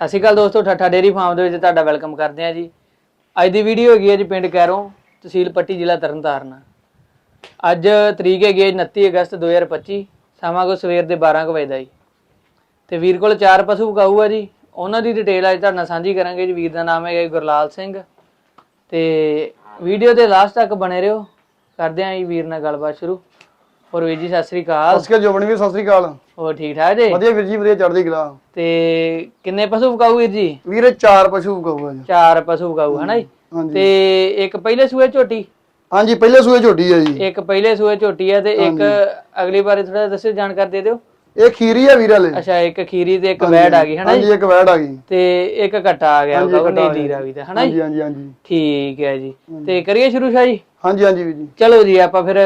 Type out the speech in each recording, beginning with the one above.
ਸਤਿ ਸ਼੍ਰੀ ਅਕਾਲ ਦੋਸਤੋ, ਠੱਠਾ dairy farm ਦੇ ਵਿੱਚ ਤੁਹਾਡਾ ਵੈਲਕਮ ਕਰਦੇ ਹਾਂ ਜੀ। ਅੱਜ ਦੀ ਵੀਡੀਓ ਹੈਗੀ ਹੈ ਜੀ ਪਿੰਡ ਕੈਰੋਂ, ਤਹਿਸੀਲ ਪੱਟੀ ਜ਼ਿਲ੍ਹਾ ਤਰਨਤਾਰਨ। ਅੱਜ ਤਰੀਕ ਹੈਗੀ ਹੈ 29 ਅਗਸਤ 2025 ਸਮਾਂ ਕੋ ਸਵੇਰ ਦੇ 12 ਕੁ ਵਜੇ ਦਾ ਜੀ। ਤੇ ਵੀਰ ਕੋਲ ਚਾਰ ਪਸ਼ੂ ਵਿਕਾਊ ਆ ਜੀ। ਉਹਨਾਂ ਦੀ ਡਿਟੇਲ ਅੱਜ ਤੁਹਾਡੇ ਨਾਲ ਸਾਂਝੀ ਕਰਾਂਗੇ ਜੀ। ਵੀਰ ਦਾ ਨਾਮ ਹੈਗਾ ਜੀ ਗੁਰਲਾਲ ਸਿੰਘ। ਤੇ ਵੀਡੀਓ ਦੇ ਲਾਸਟ ਤੱਕ ਬਣੇ ਰਹੋ। ਕਰਦੇ ਹਾਂ ਜੀ ਵੀਰ ਨਾਲ ਗੱਲਬਾਤ ਸ਼ੁਰੂ। ਹੋਰ ਵੀਰ ਜੀ, ਸਤਿ ਸ਼੍ਰੀ ਅਕਾਲ। ਅਸਕੇ ਜੋਬਨ ਵੀ ਸਤਿ ਸ੍ਰੀ ਅਕਾਲ। ਹੋਰ ਠੀਕ ਠਾਕ ਜੀ? ਵਧੀਆ ਵੀਰ ਜੀ ਵਧੀਆ ਚੜ੍ਹਦੀ ਕਲਾ। ਤੇ ਕਿੰਨੇ ਪਸ਼ੂ ਵਿਕਾਊ ਵੀਰ ਜੀ? ਵੀਰੇ ਚਾਰ ਪਸ਼ੂ ਕਹੂਗਾ ਜੀ। ਚਾਰ ਪਸ਼ੂ ਵਿਕਾਊ ਹਨਾ ਜੀ? ਹਾਂਜੀ। ਤੇ ਇੱਕ ਪਹਿਲੇ ਸੂਏ ਝੋਟੀ? ਹਾਂਜੀ ਪਹਿਲੇ ਸੂਏ ਝੋਟੀ ਹੈ ਜੀ। ਇੱਕ ਪਹਿਲੇ ਸੂਏ ਝੋਟੀ ਹੈ ਤੇ ਇੱਕ ਅਗਲੀ ਵਾਰੀ ਥੋੜਾ ਦੱਸਿਓ ਜਾਣਕਾਰੀ ਦੇ ਦਿਓ। ਇਹ ਖੀਰੀ ਹੈ ਵੀਰ ਵਾਲੇ। ਅੱਛਾ ਇੱਕ ਖੀਰੀ ਤੇ ਇੱਕ ਵੈੜ ਆ ਗਈ ਹਨਾ ਜੀ? ਹਾਂਜੀ ਇੱਕ ਵੈੜ ਆ ਗਈ। ਤੇ ਇੱਕ ਘੱਟਾ ਆ ਗਿਆ ਆ ਨੀਲੀ। ਰਾਵੀ ਦਾ ਹਨਾ ਜੀ? ਹਾਂਜੀ ਹਾਂਜੀ ਹਾਂਜੀ। ਠੀਕ ਹੈ ਜੀ। ਤੇ ਕਰੀਏ ਸ਼ੁਰੂ ਸ਼ਾਹ? ਜੀ ਹਾਂਜੀ ਹਾਂਜੀ ਵੀਰ ਜੀ। ਚਲੋ ਜੀ ਆਪਾਂ ਫਿਰ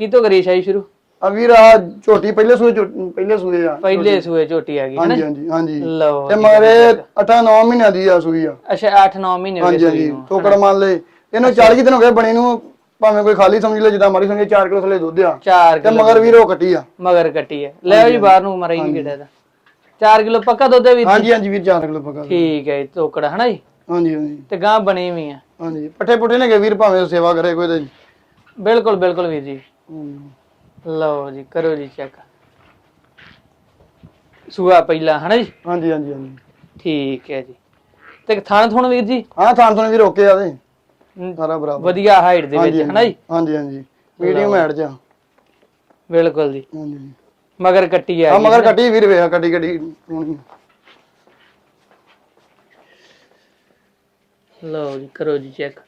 ਕਿਤੋਂ ਕਰੀਏ ਸ਼ਾਹੀ ਸ਼ੁਰੂ? ਆ ਵੀਰ ਆ ਝੋਟੀ ਪਹਿਲੇ ਸੂਏ ਝੋ- ਪਹਿਲੇ ਸੂਏ ਆ ਪਹਿਲੇ ਸੂਏ ਝੋਟੀ ਆ ਗਈ ਹਨਾ? ਹਾਂਜੀ ਹਾਂਜੀ। ਹਾਂਜੀ ਲਓ ਤੇ। ਮਗਰੇ 8-9 ਮਹੀਨਿਆਂ ਦੀ ਆ ਸੂਈ ਆ। ਅੱਛਾ 8-9 ਮਹੀਨੇ ਹੋ ਹਾਂਜੀ ਗਏ ਹਾਂਜੀ ਸੂਈ ਨੂੰ ਟੋਕੜ ਮੰਨ ਲੈ ਇਹਨੂੰ 40 ਦਿਨ ਹੋ ਗਏ ਬਣੇ ਨੂੰ ਭਾਵੇਂ ਕੋਈ ਖਾਲੀ ਸਮਝ ਲੈ ਜਿੱਦਾਂ ਮਾਰੀ ਸਮਝੇ 4 ਕਿਲੋ ਥਲੇ ਦੁੱਧ ਆ। ਚਾਰ ਤੇ ਕਿਲੋ ਮਗਰ ਵੀਰ ਉਹ ਕੱਟੀ ਆ। ਮਗਰ ਕੱਟੀ ਹੈ ਲੈ ਜੀ ਬਾਹਰ ਨੂੰ ਮਰਾਈ ਕਿਹੜਾ ਦਾ। 4 ਕਿਲੋ ਪੱਕਾ ਦੁੱਧ ਹੈ ਜੀ? ਹਾਂਜੀ ਹਾਂਜੀ ਵੀਰ 4 ਕਿਲੋ ਪਕਾ ਠੀਕ ਹੈ ਜੀ, ਹਨਾ ਜੀ? ਹਾਂਜੀ ਹਾਂਜੀ। ਤੇ ਗਾਂ ਬਣੀ ਵੀ ਆ। ਹਾਂਜੀ ਪੱਠੇ ਪੁੱਠੇ ਨੇ ਕਿ ਵੀਰ ਭਾਵੇਂ ਸੇਵਾ ਕਰੇ ਕੋਈ ਤੇ। ਬਿਲਕੁਲ ਬਿਲਕੁਲ ਵੀਰ ਜੀ। ਹਮ। ਲਓ ਜੀ ਕਰੋ ਜੀ ਚੈੱਕ ਸੂਆ ਪਹਿਲਾ ਹਨਾ ਜੀ? ਹਾਂਜੀ ਹਾਂਜੀ ਹਾਂਜੀ। ਠੀਕ ਹੈ ਜੀ। ਤੇ ਥਣ ਥੁਣ ਵੀਰ ਜੀ? ਹਾਂ ਥਾਂ ਤੋਂ ਵੀ ਰੋਕੇ ਆਦੇ ਸਾਰਾ ਬਰਾਬਰ। ਵਧੀਆ ਹਾਈਟ ਦੇ ਵਿੱਚ ਹਨਾ ਜੀ? ਹਾਂਜੀ ਹਾਂਜੀ ਮੀਡੀਅਮ ਹੈਡ ਚ ਆ। ਬਿਲਕੁਲ ਜੀ। ਹਾਂਜੀ। ਮਗਰ ਕੱਟੀ ਆ ਮਗਰ ਕੱਟੀ ਵੀਰ ਵੇਖ ਕੱਟੀ ਕੱਟੀ ਸੋਹਣੀ। ਲਓ ਜੀ ਕਰੋ ਜੀ ਚੈੱਕ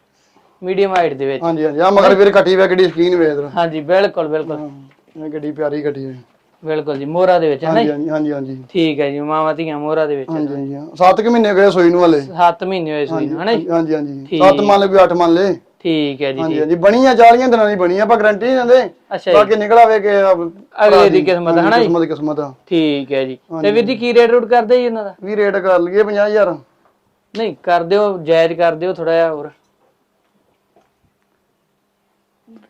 ਮੀਡੀਅਮ ਹਾਈਟ ਦੇ ਵਿੱਚ। ਹਾਂਜੀ ਹਾਂਜੀ। ਆ ਮਗਰ ਵੀਰ ਕੱਟੀ ਵੇ ਕਿੱਡੀ ਸਕੀਨ ਵੇਖ ਦਰ ਹਾਂਜੀ ਬਿਲਕੁਲ ਬਿਲਕੁਲ। ਇਹ ਗੱਡੀ ਪਿਆਰੀ ਕੱਟੀ ਹੈ ਬਿਲਕੁਲ ਜੀ ਮੋਹਰਾ ਦੇ ਵਿੱਚ ਹਾਂਜੀ ਜੀ? ਹਾਂਜੀ ਹਾਂਜੀ ਹਾਂਜੀ ਠੀਕ ਹੈ ਜੀ ਮਾਵਾਂ ਧੀਆਂ ਮੋਹਰਾ ਦੇ ਵਿੱਚ ਹਾਂਜੀ ਹਾਂਜੀ ਹਾਂ। ਸੱਤ ਕੁ ਮਹੀਨੇ ਗਏ ਸੋਈ ਨੂੰ ਹਲੇ। 7 ਮਹੀਨੇ ਹੋਏ ਸੂਈ ਨੂੰ ਹਨਾ ਜੀ? ਹਾਂਜੀ ਹਾਂਜੀ। ਠੀਕ। ਸੱਤ ਮੰਨ ਲੈ ਕੋਈ ਅੱਠ ਮੰਨ ਲੈ ਠੀਕ ਹੈ ਜੀ ਹਾਂਜੀ ਹਾਂਜੀ। ਬਣੀਆਂ 40 ਦਿਨਾਂ ਦੀ ਬਣੀ ਆ, ਆਪਾਂ ਗਰੰਟੀ ਨਹੀਂ ਦਿੰਦੇ। ਅੱਛਾ ਜੀ। ਬਾਕੀ ਨਿਕਲ ਆਵੇ ਕਿ ਆ ਅਗਲੇ ਦੀ ਕਿਸਮਤ ਹਨਾ ਜੀ? ਕਿਸਮਤ ਕਿਸਮਤ। ਆ ਠੀਕ ਹੈ ਜੀ। ਤੇ ਵੀਰ ਜੀ ਕੀ ਰੇਟ ਰੂਟ ਕਰਦੇ ਜੀ ਇਹਨਾਂ ਦਾ? ਵੀ ਰੇਟ ਕਰ ਲਈਏ 50000 ਨਹੀਂ ਕਰ ਦਿਓ ਜਾਇਜ਼ ਕਰ ਦਿਓ ਥੋੜਾ ਜਿਹਾ ਹੋਰ।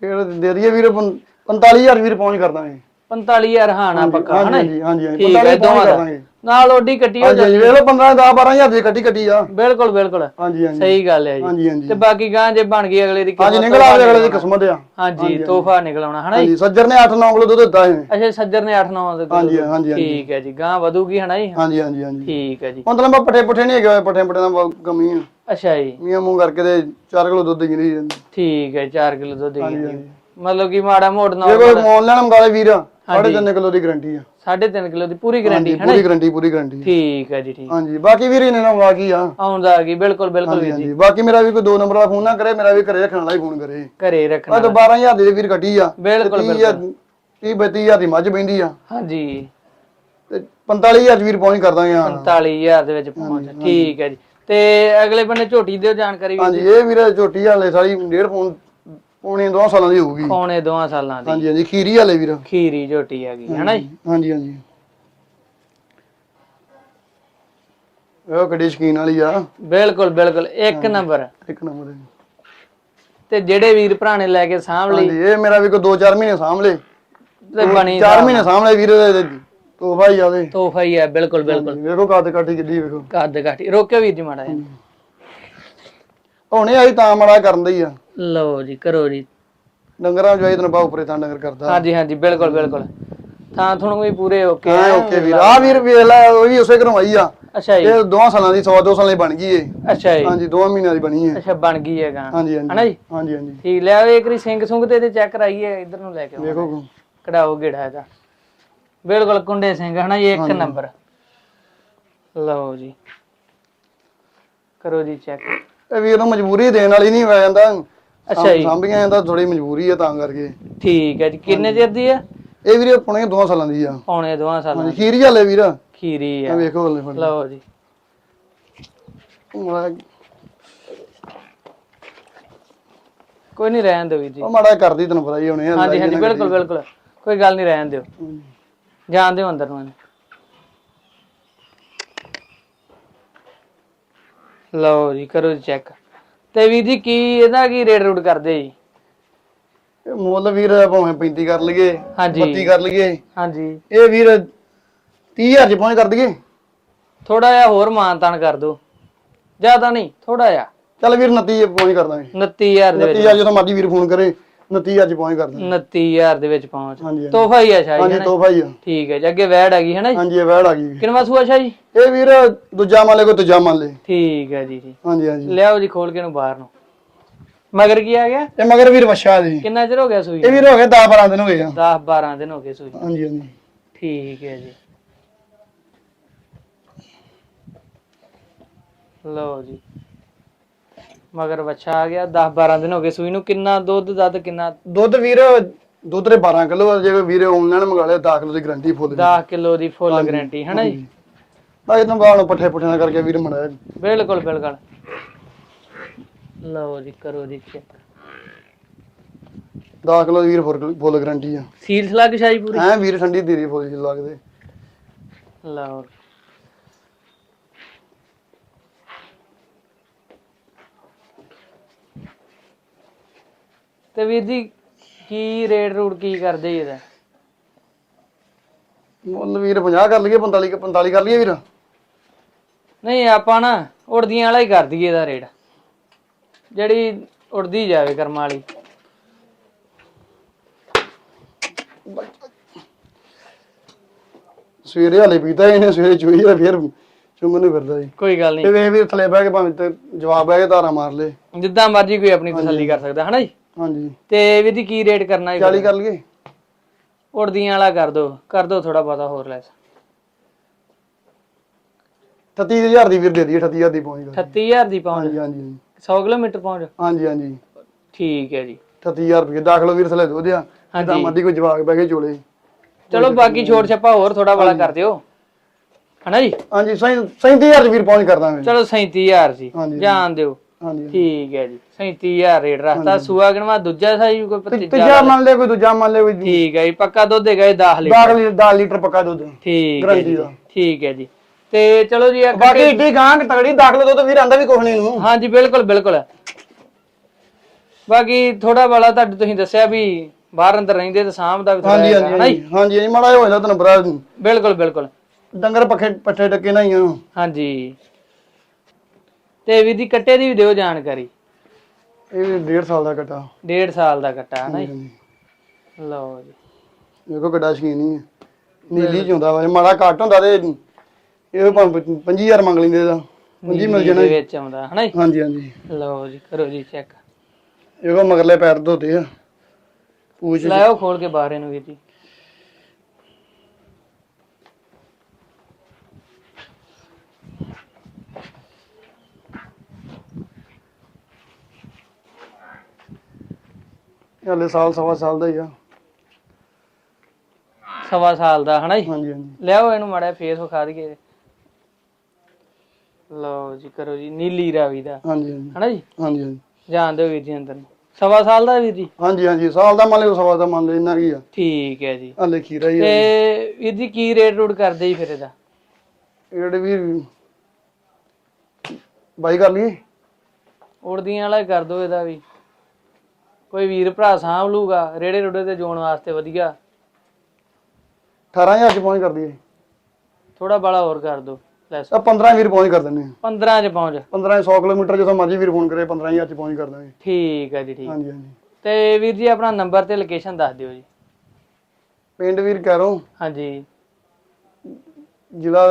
ਰੇਟ ਦੇ ਦਈਏ ਵੀਰ 45000 ਵੀਰ ਪਹੁੰਚ ਕਰ ਦਾਂਗੇ 45000 ਹਾਣਾ ਪੱਕਾ ਹਨਾ ਜੀ? ਹਾਂਜੀ ਹਾਂਜੀ ਹਾਂਜੀ ਠੀਕ ਹੈ 45 ਦੋਵਾਂ ਕਰ ਦਾ ਦਾਂਗੇ ਨਾਲ ਓਡੀ ਕੱਟੀ ਹੋ ਹਾਂਜੀ ਹਾਂਜੀ ਵੇਖ ਲਓ 15 10 12000 ਦੀ ਕੱਟੀ ਕੱਟੀ ਆ। ਬਿਲਕੁਲ ਬਿਲਕੁਲ। ਹਾਂਜੀ ਹਾਂਜੀ। ਸਹੀ ਗੱਲ ਹੈ ਜੀ। ਹਾਂਜੀ ਹਾਂਜੀ। ਤੇ ਬਾਕੀ ਗਾਂ ਜੇ ਬਣ ਗਈ ਅਗਲੇ ਦੀ ਹਾਂਜੀ ਨਿਕਲ ਆਵੇ ਅਗਲੇ ਦੀ ਕਿਸਮਤ ਆ। ਹਾਂਜੀ ਤੋਹਫਾ ਨਿਕਲਾਉਣਾ ਹਨਾ ਜੀ? ਹਾਂਜੀ ਸੱਜਰ ਨੇ 8-9 ਕਿਲੋ ਦੁੱਧ ਦਿੱਤਾ ਹੈ ਅੱਛਾ ਸੱਜਰ ਨੇ 8 9 ਦੇ ਹਾਂਜੀ ਹਾਂਜੀ ਹਾਂਜੀ। ਠੀਕ ਹੈ ਜੀ ਗਾਂ ਵਧੂਗੀ ਹਨਾ ਜੀ? ਹਾਂਜੀ ਹਾਂਜੀ ਹਾਂਜੀ। ਠੀਕ ਹੈ ਜੀ। ਮਤਲਬ ਮੈਂ ਪੱਠੇ ਪੁੱਠੇ ਨਹੀਂ ਹੈਗੇ ਹੋਏ, ਪੱਠੇ ਪੁੱਠੇ ਦਾ ਬਹੁਤ ਕਮੀ ਆ। ਅੱਛਾ ਜੀ। ਮੀਆਂ ਮੂੰਹ ਕਰਕੇ ਤੇ 4 ਕਿਲੋ ਦੁੱਧ ਜਾਂਦੀ। ਠੀਕ ਹੈ 4 ਕਿਲੋ ਦੁੱਧ ਦੀ ਹਾਂਜੀ। ਮਤਲਬ ਕਿ ਮਾੜਾ ਮੋੜ ਜੇ ਨਾਲ ਕੋਈ ਮੋਲ ਲੈਣ ਮੰਗਾਲੇ ਵੀਰ। ਸਾਢੇ ਤਿੰਨ ਕਿਲੋ ਦੀ ਗਾਰੰਟੀ ਆ। 3.5 ਕਿਲੋ ਦੀ ਪੂਰੀ ਗਾਰੰਟੀ ਹਾਂਜੀ ਪੂਰੀ ਗਾਰੰਟੀ ਪੂਰੀ ਗਾਰੰਟੀ ਠੀਕ ਹੈ ਜੀ ਠੀਕ। ਹਾਂਜੀ ਬਾਕੀ ਵੀਰ ਇਹਨੇ ਨਾ ਮੰਗਾ ਕੀ ਆ? ਆਉਂਦਾ ਆ ਗਈ ਬਿਲਕੁਲ ਬਿਲਕੁਲ ਵੀਰ ਜੀ। ਹਾਂਜੀ ਬਾਕੀ ਮੇਰਾ ਵੀ ਕੋਈ ਦੋ ਨੰਬਰ ਦਾ ਫੋਨ ਨਾ ਕਰੇ ਮੇਰਾ ਵੀ ਘਰੇ ਰੱਖਣ ਵਾਲਾ ਹੀ ਫੋਨ ਕਰੇ। ਘਰੇ ਆ ਰੱਖਣਾ ਤਾਂ 12000 ਦੀ ਵੀਰ ਕੱਟੀ ਆ। ਬਿਲਕੁਲ 30000 30 32000 ਦੀ ਮੱਝ ਪੈਂਦੀ ਆ। ਹਾਂਜੀ। ਤੇ 45000 ਵੀਰ ਪਹੁੰਚ ਕਰ ਦਾਂਗੇ ਹਾਂ 45000 ਦੇ ਵਿੱਚ ਪਹੁੰਚ ਠੀਕ ਹੈ ਜੀ। ਤੇ ਅਗਲੇ ਬੰਨੇ ਝੋਟੀ ਦਿਓ ਜਾਣਕਾਰੀ ਵੀ ਹਾਂਜੀ ਇਹ ਵੀਰ ਝੋਟੀ ਹਾਲੇ ਸਾਰੀ ਡੇਢ ਫੋਨ ਪੌਣੇ ਦੋ ਸਾਲਾਂ ਦੀ ਹੋਊਗੀ। ਪੌਣੇ ਦੋਆਂ ਸਾਲਾਂ ਦੀ। ਹਾਂਜੀ ਹਾਂਜੀ ਖੀਰੀ ਹਾਲੇ ਵੀਰ। ਖੀਰੀ ਝੋਟੀ ਹੈਗੀ ਹਨਾ ਜੀ? ਹਾਂਜੀ ਹਾਂਜੀ। ਉਹ ਕਿੱਡੀ ਸ਼ਕੀਨ ਵਾਲੀ ਆ। ਬਿਲਕੁਲ ਬਿਲਕੁਲ ਇੱਕ ਨੰਬਰ। ਇੱਕ ਨੰਬਰ। ਤੇ ਜਿਹੜੇ ਵੀਰ ਭਰਾ ਨੇ ਲੈ ਕੇ ਸਾਂਭ ਲਈ ਹਾਂਜੀ ਇਹ ਮੇਰਾ ਵੀ ਕੋਈ 2-4 ਮਹੀਨੇ ਸਾਂਭ ਲੇ ਤੇ ਬਣੀ 4 ਮਹੀਨੇ ਸਾਂਭ ਲਏ ਵੀਰ ਦੇ ਤੋਹਫਾ ਹੀ ਆਵੇ ਤੋਹਫਾ ਹੀ ਹੈ ਬਿਲਕੁਲ ਬਿਲਕੁਲ। ਵੇਖੋ ਕੱਦ ਕਾਠੀ ਕਿੱਡੀ ਵੇਖੋ। ਕੱਦ ਕਾਠੀ ਰੋਕਿਓ ਵੀਰ ਜੀ ਮਾੜਾ ਜਿਹਾ। ਹੁਣੇ ਆਈ ਤਾਂ ਮੜਾ ਕਰਨ ਦੀ ਆ। ਲਓ ਜੀ ਕਰੋ ਜੀ। ਡੰਗਰਾਂ ਜਵਾਈ ਤਨ ਪਾ ਉੱਪਰੇ ਤਾਂ ਡੰਗਰ ਕਰਦਾ। ਹਾਂਜੀ ਹਾਂਜੀ ਬਿਲਕੁਲ ਬਿਲਕੁਲ। ਥਾਂ ਤੁਹਾਨੂੰ ਵੀ ਪੂਰੇ ਓਕੇ ਹਾਂ ਓਕੇ ਵੀਰ। ਆ ਵੀਰ ਵੇਖ ਲੈ ਉਹ ਵੀ ਉਸੇ ਘਰੋਂ ਆਈ ਆ। ਅੱਛਾ ਜੀ। ਇਹ ਦੋਵਾਂ ਸਾਲਾਂ ਦੀ ਸਵਾ ਦੋ ਸਾਲਾਂ ਦੀ ਬਣ ਗਈ ਏ ਅੱਛਾ ਜੀ। ਹਾਂਜੀ ਦੋਵਾਂ ਮਹੀਨਿਆਂ ਦੀ ਬਣੀ ਏ ਅੱਛਾ ਬਣ ਗਈ ਹੈ ਗਾਂ। ਹਾਂਜੀ ਹਨਾ ਹਾਂਜੀ ਜੀ? ਹਾਂਜੀ ਹਾਂਜੀ। ਠੀਕ ਲੈ ਆਓ ਇੱਕ ਸਿੰਘ ਸੁੰਘ ਤੇ ਤੇ ਚੈੱਕ ਕਰਾਈਏ ਇਧਰ ਨੂੰ ਲੈ ਕੇ ਆਓ। ਵੇਖੋ ਕਢਾਓ ਗੇੜਾ ਇਹਦਾ। ਬਿਲਕੁਲ ਕੁੰਡੇ ਸਿੰਘ ਹਨਾ ਜੀ ਇੱਕ ਨੰਬਰ। ਲਓ ਜੀ। ਕਰੋ ਜੀ ਚੈੱਕ। ਇਹ ਵੀਰ ਨੂੰ ਮਜਬੂਰੀ ਦੇਣ ਵਾਲੀ ਨਹੀਂ ਹੋਇਆ ਜਾਂਦਾ। ਅੱਛਾ ਜੀ। ਸਾਂਭੀਆਂ ਜਾਂਦਾ ਥੋੜੀ ਮਜਬੂਰੀ ਆ ਤਾਂ ਕਰਕੇ। ਠੀਕ ਹੈ ਜੀ। ਕਿੰਨੇ ਚਿਰ ਦੀ ਆ? ਇਹ ਵੀਰੇ ਪੁਣੇ ਦੋਵਾਂ ਸਾਲਾਂ ਦੀ ਆ। ਪੌਣੇ ਦੋਹਾਂ ਸਾਲਾਂ ਹਾਂਜੀ ਖੀਰੀ ਹਾਲੇ ਵੀਰ। ਆ ਖੀਰੀ ਆ। ਵੇਖੋ ਹਲੇ ਫੜ ਲਓ ਜੀ। ਕੋਈ ਨਹੀਂ ਰਹਿਣ ਦਿਓ ਵੀਰ ਜੀ। ਉਹ ਮਾੜਾ ਕਰਦੀ ਤੈਨੂੰ ਪਤਾ ਹੀ ਹੁਣੇ ਹਾਂਜੀ ਹਾਂਜੀ ਬਿਲਕੁਲ ਬਿਲਕੁਲ। ਕੋਈ ਗੱਲ ਨਹੀਂ ਰਹਿਣ ਦਿਓ। ਜਾਣ ਦਿਓ ਅੰਦਰ ਨੂੰ। ਲਓ ਜੀ ਕਰੋ ਚੈੱਕ ਤੇ ਵੀਰ ਜੀ ਕੀ ਇਹਦਾ ਕੀ ਰੇਟ ਰੂਟ ਕਰਦੇ ਜੀ? ਇਹ ਮੁੱਲ ਵੀਰ ਭਾਵੇਂ 35 ਕਰ ਲਈਏ ਹਾਂਜੀ। 32 ਕਰ ਲਈਏ। ਹਾਂਜੀ। ਇਹ ਵੀਰ 30000 ਚ ਪਹੁੰਚ ਕਰ ਦਈਏ। ਥੋੜਾ ਜਿਹਾ ਹੋਰ ਮਾਨਤਾਨ ਕਰ ਦਿਓ। ਜ਼ਿਆਦਾ ਨਹੀਂ ਥੋੜਾ ਜਿਹਾ। ਚੱਲ ਵੀਰ 29 ਪਹੁੰਚ ਕਰ ਦਾਂਗੇ। 29000 ਦੇ ਵਿੱਚ। 29 ਜਦੋਂ ਮਰਜ਼ੀ ਵੀਰ ਫੋਨ ਕਰੇ। 29 ਅੱਜ ਪਹੁੰਚ ਕਰ ਦਾਂਗੇ 29000 ਦੇ ਵਿੱਚ ਪਹੁੰਚ। ਹਾਂਜੀ। ਤੋਹਫਾ ਹੀ ਆ ਸ਼ਾਇਦ ਹਾਂਜੀ ਤੋਹਫਾ ਹੀ ਆ। ਠੀਕ ਹੈ ਜੀ ਅੱਗੇ ਵੈੜ ਹੈਗੀ ਹੈ ਨਾ ਜੀ? ਹਾਂਜੀ ਇਹ ਵੈੜ ਆ ਗਈ। ਕਿੰਨਵਾ ਸੂਆ ਸ਼ਾਹ? ਜੀ ਇਹ ਵੀਰ ਦੂਜਾ ਮੰਨ ਲੈ ਕੋਈ ਤੀਜਾ ਮੰਨ ਲੈ ਠੀਕ ਹੈ ਜੀ ਜੀ। ਹਾਂਜੀ ਹਾਂਜੀ। ਲਿਆਓ ਜੀ ਖੋਲ ਕੇ ਨੂੰ ਬਾਹਰ ਨੂੰ। ਮਗਰ ਕੀ ਆ ਗਿਆ? ਇਹ ਮਗਰ ਵੀਰ ਵਛਾ ਜੀ। ਕਿੰਨਾ ਚਿਰ ਹੋ ਗਿਆ ਸੂਈ ਇਹ ਵੀਰ ਹੋ ਗਏ 10 12 ਦਿਨ ਹੋ ਗਏ ਆ। 10 12 ਦਿਨ ਹੋ ਗਏ ਸੂਈ ਹਾਂਜੀ ਹਾਂਜੀ। ਠੀਕ ਹੈ ਜੀ। ਲਓ ਜੀ। ਮਗਰ ਬੱਚਾ ਆ ਗਿਆ 10 12 ਦਿਨ ਹੋ ਗਏ ਸੂਈ ਨੂੰ ਕਿੰਨਾ ਦੁੱਧ ਦੱਧ ਕਿੰਨਾ? ਦੁੱਧ ਵੀਰ ਦੁੱਧ ਦੇ 12 ਕਿਲੋ ਆ ਜੇ ਕੋਈ ਵੀਰ ਆਨਲਾਈਨ ਮੰਗਾ ਲਿਆ 10 ਕਿਲੋ ਦੀ ਗਰੰਟੀ ਫੁੱਲ 10 ਕਿਲੋ ਦੀ ਫੁੱਲ ਗਾਰੰਟੀ ਹੈ ਨਾ ਜੀ? ਤਾਂ ਬਾਹਰ ਨੂੰ ਪੱਠੇ ਪੁੱਠੇ ਨਾਲ ਕਰਕੇ ਵੀਰ ਮੜਾਇਆ। ਬਿਲਕੁਲ ਬਿਲਕੁਲ। ਲਓ ਜੀ ਕਰੋ ਜੀ ਚੈੱਕ। 10 ਕਿਲੋ ਦੀ ਵੀਰ ਫੁੱਲ ਫੁੱਲ ਗਰੰਟੀ ਆ। ਸੀਲ ਸਲਾਗ ਸ਼ਾਹੀ ਪੂਰੀ? ਐ ਵੀਰ ਠੰਡੀ ਧੀਰੀ ਫੁੱਲ ਜੀ ਲੱਗਦੇ ਲਓ। ਤੇ ਵੀਰ ਜੀ ਕੀ ਰੇਟ ਰੂਟ ਕੀ ਕਰਦੇ ਜੀ ਇਹਦਾ? ਮੁੱਲ ਵੀਰ 50 ਕਰ ਲਈਏ 45 45 ਕਰ ਲਈਏ ਵੀਰ। ਨਹੀਂ ਆਪਾਂ ਨਾ ਉੜਦੀਆਂ ਵਾਲਾ ਹੀ ਕਰ ਦਈਏ ਇਹਦਾ ਰੇਟ। ਜਿਹੜੀ ਉੜਦੀ ਜਾਵੇ ਕਰਮਾਂ ਵਾਲੀ। ਸਵੇਰੇ ਹਾਲੇ ਪੀਤਾ ਇਹਨੇ ਸਵੇਰੇ ਚੋਈ ਦਾ ਫੇਰ ਚੁੰਗਨ ਨੂੰ ਫਿਰਦਾ ਜੀ। ਕੋਈ ਗੱਲ ਤੇ ਨਹੀਂ ਵੇਖ ਵੀਰ ਥੱਲੇ ਬਹਿ ਕੇ ਭਾਵੇਂ ਤੇ ਜਵਾਬ ਬਹਿ ਕੇ ਧਾਰਾ ਮਾਰ ਲੇ। ਜਿੱਦਾਂ ਮਰਜ਼ੀ ਕੋਈ ਆਪਣੀ ਤਸੱਲੀ ਕਰ ਸਕਦਾ ਹਨਾ ਜੀ? ਹਾਂਜੀ। ਤੇ ਵੀਰ ਜੀ ਕੀ ਰੇਟ ਕਰਨਾ ਜੀ 40 ਕਰ ਲਈਏ। ਉੜਦੀਆਂ ਵਾਲਾ ਕਰ ਦੋ ਕਰ ਦੋ ਥੋੜਾ ਬਹੁਤਾ ਹੋਰ ਲੈਸ। 38000 ਦੀ ਵੀਰ ਦੇ ਦਈਏ 38000 ਦੀ ਪਹੁੰਚ ਗਈ 38000 ਦੀ ਪਹੁੰਚ ਹਾਂਜੀ ਹਾਂਜੀ 100 ਕਿਲੋਮੀਟਰ ਪਹੁੰਚ? ਹਾਂਜੀ ਹਾਂਜੀ। ਠੀਕ ਹੈ ਜੀ। 38000 ਰੁਪਏ ਦਾਖਲੋ ਵੀਰ ਥੱਲੇ ਦੋ ਦਿਆ। ਹਾਂਜੀ। ਮਰਜ਼ੀ ਕੋਈ ਜਵਾਬ ਬਹਿ ਕੇ ਚੋਲੇ। ਚਲੋ ਬਾਕੀ ਛੋਟ ਛੱਪਾ ਹੋਰ ਥੋੜਾ ਬੜਾ ਕਰ ਦਿਓ। ਹਨਾ ਜੀ? ਹਾਂਜੀ 37000 ਦੀ ਵੀਰ ਪਹੁੰਚ ਕਰ ਦਾਂਗੇ ਚਲੋ 37000 ਜੀ। ਜਾਣ ਦਿਓ। ਹਾਂਜੀ ਠੀਕ ਹੈ ਜੀ। 37000 ਰੇਟ ਰੱਖਤਾ। ਸੂਆ ਗਣਵਾ ਦੂਜਾ ਸਾਈ ਕੋਈ ਤੀਜਾ ਮੰਨ ਲੈ ਕੋਈ ਦੂਜਾ ਮੰਨ ਲੈ ਕੋਈ ਠੀਕ ਹੈ ਜੀ ਪੱਕਾ ਦੁੱਧ ਹੈਗਾ 10 ਲੀਟਰ। 10 ਲੀਟਰ 10 ਲੀਟਰ ਪੱਕਾ ਦੁੱਧ। ਠੀਕ ਹੈ ਜੀ। ਠੀਕ ਹੈ ਜੀ। ਤੇ ਚਲੋ ਜੀ ਬਾਕੀ ਏਡੀ ਗਾਂ ਤਗੜੀ ਦਾਖਲ ਦੁੱਧ ਵੀਰ ਆਂਦਾ ਵੀ ਕੁਛ ਨਹੀਂ ਨੂੰ ਹਾਂਜੀ ਬਿਲਕੁਲ ਬਿਲਕੁਲ। ਬਾਕੀ ਥੋੜਾ ਬੜਾ ਤੁਹਾਡੇ ਤੁਸੀਂ ਦੱਸਿਆ ਵੀ ਬਾਹਰ ਅੰਦਰ ਰਹਿੰਦੇ ਤੇ ਸਾਂਭ ਦਾ ਵੀ ਹਾਂਜੀ ਹਾਂਜੀ? ਹਾਂਜੀ ਹਾਂਜੀ ਮਾੜਾ ਹੋ ਜਾਂਦਾ ਤੈਨੂੰ ਬਰਾ ਬਿਲਕੁਲ ਬਿਲਕੁਲ। ਡੰਗਰ ਪੱਖੇ ਪੱਠੇ ਟੱਕੇ ਨਹੀਂ ਆ। ਹਾਂਜੀ। ਤੇ ਵੀ ਦੀ ਕੱਟੇ ਦੀ ਵੀ ਦਿਓ ਜਾਣਕਾਰੀ। ਇਹ 1.5 ਸਾਲ ਦਾ ਕਟਾ। ਡੇਢ ਸਾਲ ਦਾ ਕੱਟਾ ਹੈ ਨਾ ਜੀ? ਲਓ ਜੀ। ਦੇਖੋ ਕਿੱਡਾ ਸ਼ਕੀਨ ਹੀ ਹੈ ਨੀਲੀ ਚ ਹੁੰਦਾ ਵਾ ਜੇ ਮਾੜਾ ਘੱਟ ਹੁੰਦਾ ਤੇ ਇਹ ਭਾਵੇਂ 25000 ਮੰਗ ਲੈਂਦੇ ਇਹਦਾ। ਪੰਜੀ ਮਿਲ ਜਾਣਾ ਦੇ ਵਿੱਚ ਆਉਂਦਾ ਹੈ ਨਾ ਜੀ? ਹਾਂਜੀ ਹਾਂਜੀ। ਲਓ ਜੀ ਕਰੋ ਜੀ ਚੈੱਕ। ਇਹੋ ਮਗਰਲੇ ਪੈਰ ਧੋਤੇ ਆ। ਪੂਛ ਲਾਓ ਖੋਲ ਕੇ ਬਾਹਰ ਇਹਨੂੰ ਵੀਰ ਜੀ। ਹਲੇ ਸਾਲ ਸਵਾ ਸਾਲ ਦਾ ਹੀ ਆ। ਸਵਾ ਸਾਲ ਦਾ ਹੈ ਨਾ ਜੀ? ਹਾਂਜੀ ਹਾਂਜੀ। ਲਿਆਓ ਇਹਨੂੰ ਮਾੜਾ ਫੇਸ ਵਿਖਾ ਦਈਏ। ਲਓ ਜੀ ਕਰੋ ਜੀ ਨੀਲੀ ਰਾਵੀ ਦਾ। ਹਾਂਜੀ ਹਾਂਜੀ। ਹੈ ਨਾ ਜੀ? ਹਾਂਜੀ ਹਾਂਜੀ। ਜਾਣ ਦਿਓ ਵੀਰ ਜੀ ਅੰਦਰ ਨੂੰ। ਸਵਾ ਸਾਲ ਦਾ ਵੀਰ ਜੀ? ਹਾਂਜੀ ਹਾਂਜੀ। ਸਾਲ ਦਾ ਮੰਨ ਲਿਓ ਸਵਾ ਦਾ ਮੰਨ ਲਿਓ ਇੰਨਾ ਕੀ ਆ। ਠੀਕ ਹੈ ਜੀ। ਹਲੇ ਖੀਰਾ ਹੀ ਆ। ਤੇ ਵੀਰ ਜੀ ਕੀ ਰੇਟ ਰੂਟ ਕਰਦੇ ਜੀ ਫਿਰ ਇਹਦਾ? ਇਹ ਜਿਹੜੇ ਵੀ ਬਾਈ ਕਰ ਲਈਏ। ਉੜਦੀਆਂ ਵਾਲਾ ਹੀ ਕਰ ਦੋ ਇਹਦਾ ਵੀ। ਕੋਈ ਵੀਰ ਭਰਾ ਸਾਂਭ ਲੂਗਾ ਰੇੜੇ ਰੁੜੇ ਤੇ ਜੋਣ ਵਾਸਤੇ ਵਧੀਆ। 18000 ਚ ਪਹੁੰਚ ਕਰ ਦਈਏ ਥੋੜਾ ਬਾਲਾ ਹੋਰ ਕਰ ਦੋ ਲੈਸ ਆ 15 ਵੀਰ ਪਹੁੰਚ ਕਰ ਦਿੰਨੇ 15 ਚ ਪਹੁੰਚ। 15 100 ਕਿਲੋਮੀਟਰ ਜਦੋਂ ਮਰਜ਼ੀ ਵੀਰ ਫੋਨ ਕਰੇ 15000 ਚ ਪਹੁੰਚ ਕਰ ਦਾਂਗੇ ਠੀਕ ਹੈ ਜੀ ਠੀਕ। ਹਾਂਜੀ ਹਾਂਜੀ। ਤੇ ਵੀਰ ਜੀ ਆਪਣਾ ਨੰਬਰ ਤੇ ਲੋਕੇਸ਼ਨ ਦੱਸ ਦਿਓ ਜੀ। ਪਿੰਡ ਵੀਰ ਕਹਿਰੋ ਹਾਂਜੀ। ਜ਼ਿਲ੍ਹਾ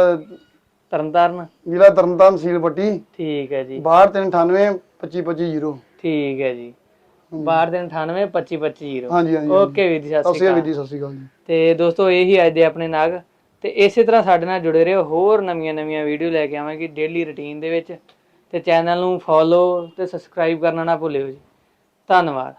ਤਰਨਤਾਰਨ। ਜ਼ਿਲ੍ਹਾ ਤਰਨਤਾਰਨ ਸੀਲ ਪੱਟੀ ਠੀਕ ਹੈ ਜੀ। 6298 2550 ਠੀਕ ਹੈ ਜੀ। ਬਾਹਰ ਦੇ 98 25 25 ਹਾਂਜੀ ਹਾਂਜੀ ਓਕੇ ਵੀਰ ਜੀ ਸਤਿ ਸ਼੍ਰੀ ਅਕਾਲ ਅਕਾਲ। ਜੀ ਸਤਿ ਸ਼੍ਰੀ ਅਕਾਲ ਜੀ। ਤੇ ਦੋਸਤੋ ਇਹੀ ਅੱਜ ਦੇ ਆਪਣੇ ਨਾਗ। ਤੇ ਇਸੇ ਤਰ੍ਹਾਂ ਸਾਡੇ ਨਾਲ ਜੁੜੇ ਰਹੋ ਹੋਰ ਨਵੀਆਂ ਨਵੀਆਂ ਵੀਡੀਓ ਲੈ ਕੇ ਆਵਾਂਗੇ ਡੇਲੀ ਰੁਟੀਨ ਦੇ ਵਿੱਚ। ਤੇ ਚੈਨਲ ਨੂੰ ਫੋਲੋ ਤੇ ਸਬਸਕ੍ਰਾਈਬ ਕਰਨਾ ਨਾ ਭੁੱਲਿਓ ਜੀ। ਧੰਨਵਾਦ।